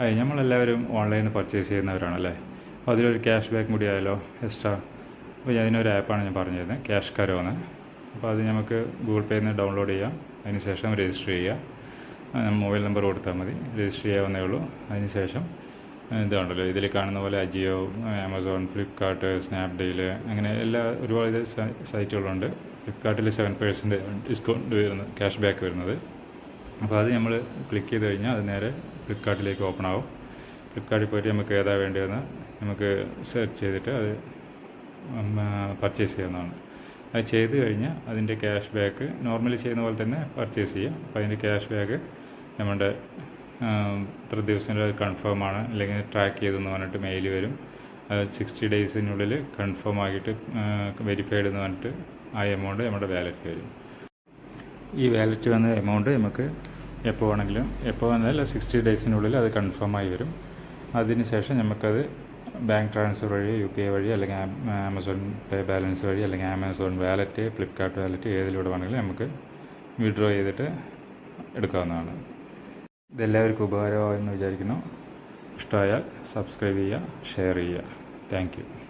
അതെ നമ്മളെല്ലാവരും ഓൺലൈനിൽ പർച്ചേസ് ചെയ്യുന്നവരാണല്ലേ? അപ്പോൾ അതിലൊരു ക്യാഷ് ബാക്ക് കൂടി ആയാലോ എക്സ്ട്രാ അപ്പോൾ അതിനൊരു ആപ്പാണ് ഞാൻ പറഞ്ഞു തരുന്നത് ക്യാഷ് കരോ എന്ന് അപ്പോൾ അത് നമുക്ക് ഗൂഗിൾ പേയിൽ നിന്ന് ഡൗൺലോഡ് ചെയ്യാം. അതിന് ശേഷം രജിസ്റ്റർ ചെയ്യുക മൊബൈൽ നമ്പർ കൊടുത്താൽ മതി. രജിസ്റ്റർ ചെയ്യാവുന്നേ ഉള്ളൂ. അതിന് ശേഷം ഇതുണ്ടല്ലോ ഇതിൽ കാണുന്ന പോലെ അജിയോ ആമസോൺ ഫ്ലിപ്കാർട്ട് സ്നാപ്ഡീൽ അങ്ങനെ എല്ലാ ഒരുപാട് സൈറ്റുകളുണ്ട് ഫ്ലിപ്കാർട്ടിൽ സെവൻ പേഴ്സന്റ് ഡിസ്കൗണ്ട് വരുന്നത് ക്യാഷ് ബാക്ക് വരുന്നത്. അപ്പോൾ അത് നമ്മൾ ക്ലിക്ക് ചെയ്ത് കഴിഞ്ഞാൽ അത് നേരെ ഫ്ലിപ്പ്കാർട്ടിലേക്ക് ഓപ്പൺ ആവും. ഫ്ലിപ്പ്കാർട്ടിൽ പോയിട്ട് നമുക്ക് ഏതാ വേണ്ടതെന്ന് നമുക്ക് സെർച്ച് ചെയ്തിട്ട് അത് പർച്ചേസ് ചെയ്യാവുന്നതാണ്. അത് ചെയ്ത് കഴിഞ്ഞാൽ അതിന്റെ ക്യാഷ് ബാക്ക് നോർമലി ചെയ്യുന്ന പോലെ തന്നെ പർച്ചേസ് ചെയ്യാം. അപ്പോൾ അതിന്റെ ക്യാഷ് ബാക്ക് നമ്മുടെ ഇത്ര ദിവസത്തിനുള്ളിൽ കൺഫേം ആണ്. അല്ലെങ്കിൽ ട്രാക്ക് ചെയ്തെന്ന് പറഞ്ഞിട്ട് മെയിൽ വരും. സിക്സ്റ്റി ഡേയ്സിനുള്ളിൽ കൺഫേം ആക്കിയിട്ട് വെരിഫൈഡ് എന്ന് പറഞ്ഞിട്ട് ആ എമൗണ്ട് നമ്മുടെ വാലറ്റ് വരും. ഈ വാലറ്റ് വന്ന എമൗണ്ട് നമുക്ക് എപ്പോൾ വേണമെങ്കിലും എപ്പോൾ വന്നാലും സിക്സ്റ്റി ഡേയ്സിനുള്ളിൽ അത് കൺഫേം ആയി വരും. അതിന് ശേഷം നമുക്കത് ബാങ്ക് ട്രാൻസ്ഫർ വഴി യു പി ഐ വഴി അല്ലെങ്കിൽ ആമസോൺ പേ ബാലൻസ് വഴി അല്ലെങ്കിൽ ആമസോൺ വാലറ്റ് ഫ്ലിപ്കാർട്ട് വാലറ്റ് ഏതിലൂടെ വേണമെങ്കിലും നമുക്ക് വിഡ്രോ ചെയ്തിട്ട് എടുക്കാവുന്നതാണ്. ഇതെല്ലാവർക്കും ഉപകാരമാകുമെന്ന് വിചാരിക്കുന്നു. ഇഷ്ടമായാൽ സബ്സ്ക്രൈബ് ചെയ്യുക ഷെയർ ചെയ്യുക. താങ്ക്